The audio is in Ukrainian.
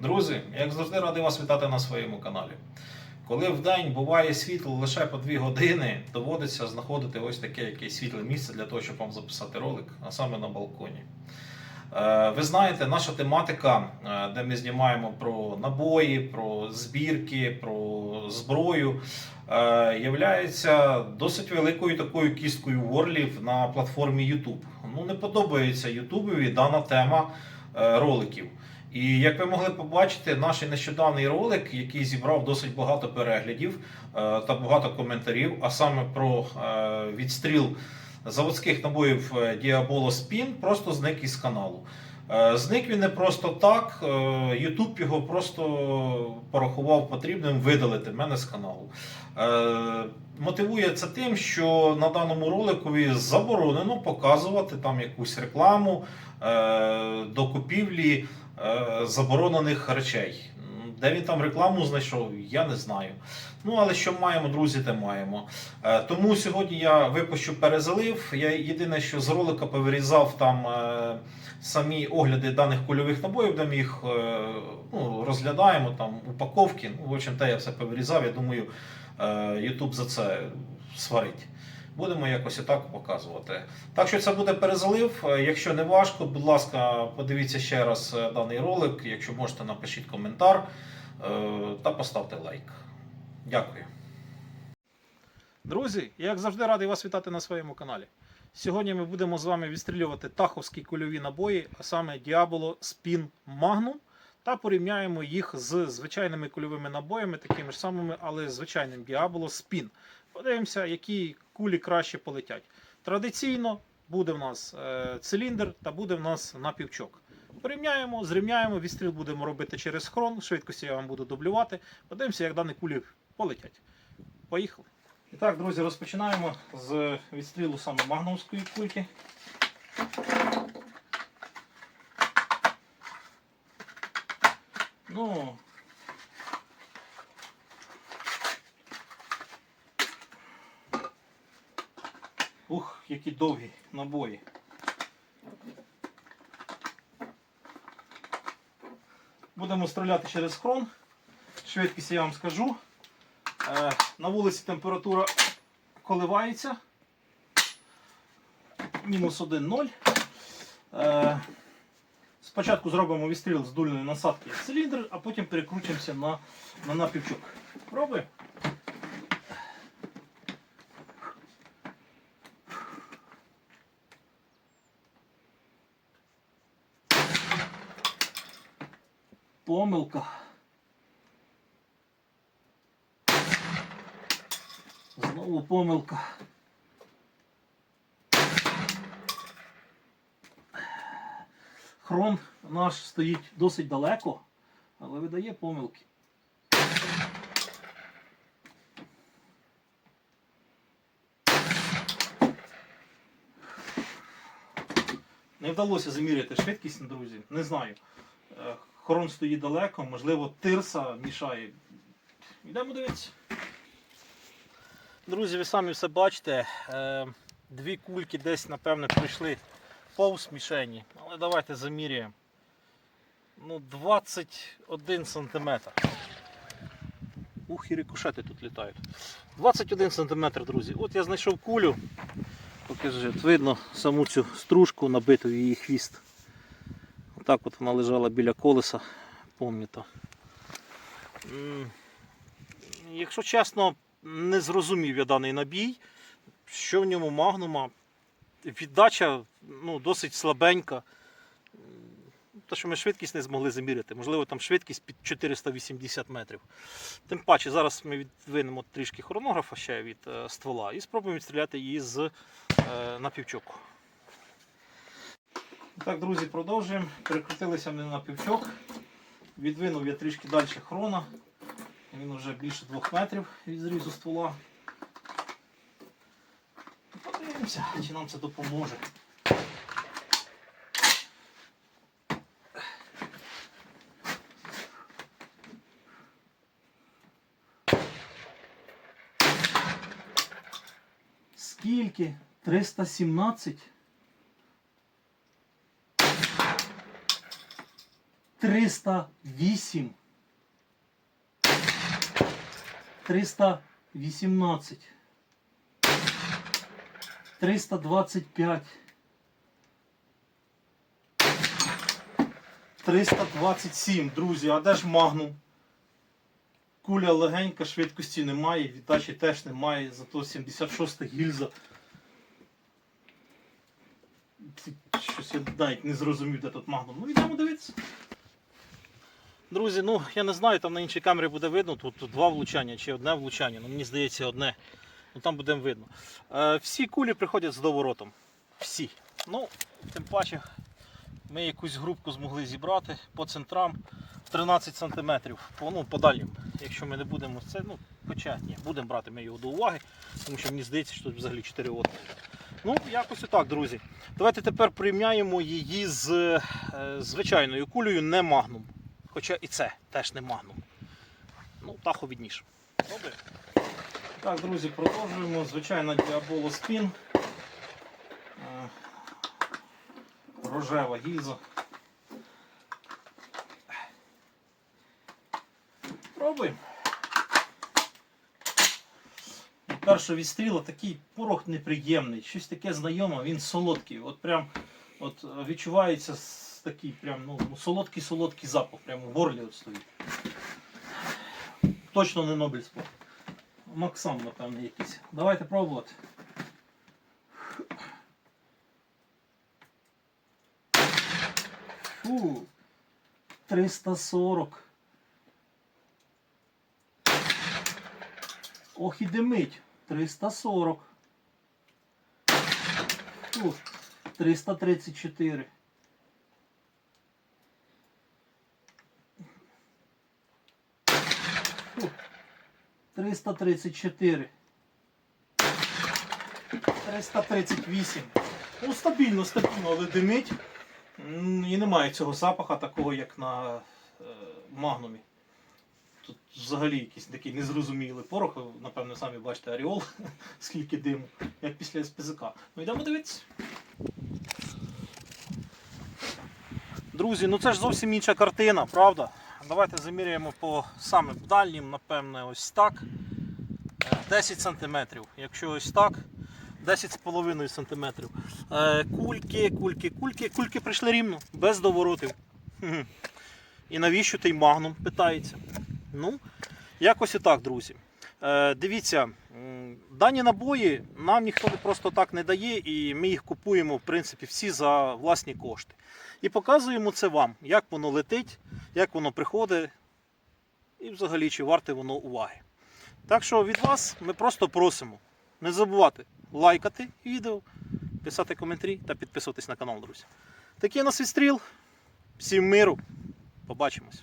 Друзі, як завжди радий вас вітати на своєму каналі. Коли в день буває світло лише по 2 години, доводиться знаходити ось таке якесь світле місце для того, щоб вам записати ролик, а саме на балконі. Е, Ви знаєте, наша тематика, е, де ми знімаємо про набої, про збірки, про зброю, е, являється досить великою такою кісткою ворлів на платформі YouTube. Ну, не подобається Ютубові дана тема роликів. І як ви могли побачити, наш нещодавній ролик, який зібрав досить багато переглядів е, та багато коментарів, а саме про е, відстріл заводських набоїв е, Diabolo Spin, просто зник із каналу. Зник він не просто так. YouTube його просто порахував потрібним видалити мене з каналу. Мотивує це тим, що на даному роликові заборонено показувати там якусь рекламу до купівлі заборонених речей. Де він там рекламу знайшов, я не знаю. Ну, але що маємо, друзі, те маємо. Е, Тому сьогодні я випущу перезалив. Я єдине, що з ролика повирізав там е, самі огляди даних кульових набоїв, де ми їх е, ну, розглядаємо, там упаковки. Ну, в общем, те я все повирізав. Я думаю, е, YouTube за це сварить. Будемо якось і так показувати. Так що це буде перезалив. Е, Якщо не важко, будь ласка, подивіться ще раз е, даний ролик. Якщо можете, напишіть коментар е, та поставте лайк. Дякую. Друзі, як завжди радий вас вітати на своєму каналі. Сьогодні ми будемо з вами відстрілювати таховські кульові набої, а саме Diabolo Spin Magnum, та порівняємо їх з звичайними кульовими набоями, такими ж самими, але звичайним Diabolo Spin. Подивимося, які кулі краще полетять. Традиційно буде в нас е, циліндр та буде в нас напівчок. Порівняємо, зрівняємо, відстріл будемо робити через хрон, швидкості я вам буду дублювати. Подивимося, як дані кулі полетять. Поїхали. І так, друзі, розпочинаємо з відстрілу саме магнумської кульки. Ну, Ух, які довгі набої. Будемо стріляти через хрон. Швидкість я вам скажу. Е, На вулиці температура коливається. Мінус 1-0. Е, Спочатку зробимо відстріл з дульної насадки в циліндр, а потім перекрутимося на, на напівчок. Пробуємо. Помилка. Знову помилка. Хрон наш стоїть досить далеко, але видає помилки. Не вдалося заміряти швидкість, друзі. Не знаю. Е, Хрон стоїть далеко, можливо, тирса мішає. Йдемо дивитися. Друзі, ви самі все бачите. Е, Дві кульки десь, напевне, пройшли повз мішені. Але давайте заміряємо. Ну, 21 сантиметр. Ух, і рикошети тут літають. 21 сантиметр, друзі. От я знайшов кулю. Покажи, от видно саму цю стружку набиту її хвіст. Отак от вона лежала біля колеса, помнito. Якщо чесно, не зрозумів я даний набій, що в ньому магнума. Віддача ну, досить слабенька. Те, що ми швидкість не змогли заміряти. Можливо, там швидкість під 480 метрів. Тим паче, зараз ми відвинемо трішки хронографа ще від е, ствола і спробуємо відстріляти її з е, напівчоку. Так, друзі, продовжуємо. Перекрутилися ми на півчок. Відвинув я трішки далі хрона. Він вже більше двох метрів від зрізу ствола. Подивимося, чи нам це допоможе. Скільки? 317? 308. 318. 325. 327, друзі, а де ж магнум? Куля легенька, швидкості немає, віддачі теж немає, зато 76 гільза. Щось я навіть не зрозумів, де тут магнум. Ну йдемо дивитися. Друзі, ну я не знаю, там на іншій камері буде видно, тут два влучання чи одне влучання. Ну мені здається одне. Ну там буде видно. Е, всі кулі приходять з доворотом. Всі. Ну, тим паче, ми якусь групку змогли зібрати по центрам 13 см, по, ну, по. Якщо ми не будемо це, ну, хоча ні, будемо брати ми його до уваги, тому що мені здається, що тут взагалі 4 отвори. Ну, якось отак, друзі. Давайте тепер порівняємо її з е, звичайною кулею, не магнум. Хоча і це теж не магнум. Ну, тахо відніше. Добре. Так, друзі, продовжуємо. Звичайно, діаболо спін. Е, Рожева гільза. Пробуємо. Перший відстріл такий порох неприємний, щось таке знайоме, він солодкий. От прям от е, відчувається такий прям ну, солодкий солодкий запах, прямо в горлі от стоїть. Точно не Нобельського. Максам, напевне, якийсь. Давайте пробувати. Фу. 340. Ох і димить. 340. Фу. 334. 334. 338. Ну, стабільно, стабільно, але димить. І немає цього запаха такого, як на е, магнумі. Тут взагалі якийсь такий незрозумілий порох. Напевно, самі бачите аріол, скільки диму, як після СПЗК. Ну йдемо дивитися. Друзі, ну це ж зовсім інша картина, правда? Давайте заміряємо по самим дальнім, напевне, ось так. Е, 10 см. Якщо ось так, 10,5 см. Е, Кульки, кульки, кульки. Кульки прийшли рівно, без доворотів. І навіщо той магнум? Питається. Ну, якось і так, друзі. Е, дивіться, дані набої нам ніхто просто так не дає, і ми їх купуємо, в принципі, всі за власні кошти. І показуємо це вам, як воно летить, як воно приходить, і взагалі, чи варте воно уваги. Так що від вас ми просто просимо не забувати лайкати відео, писати коментарі та підписуватись на канал, друзі. Такий у нас відстріл. Всім миру. Побачимось.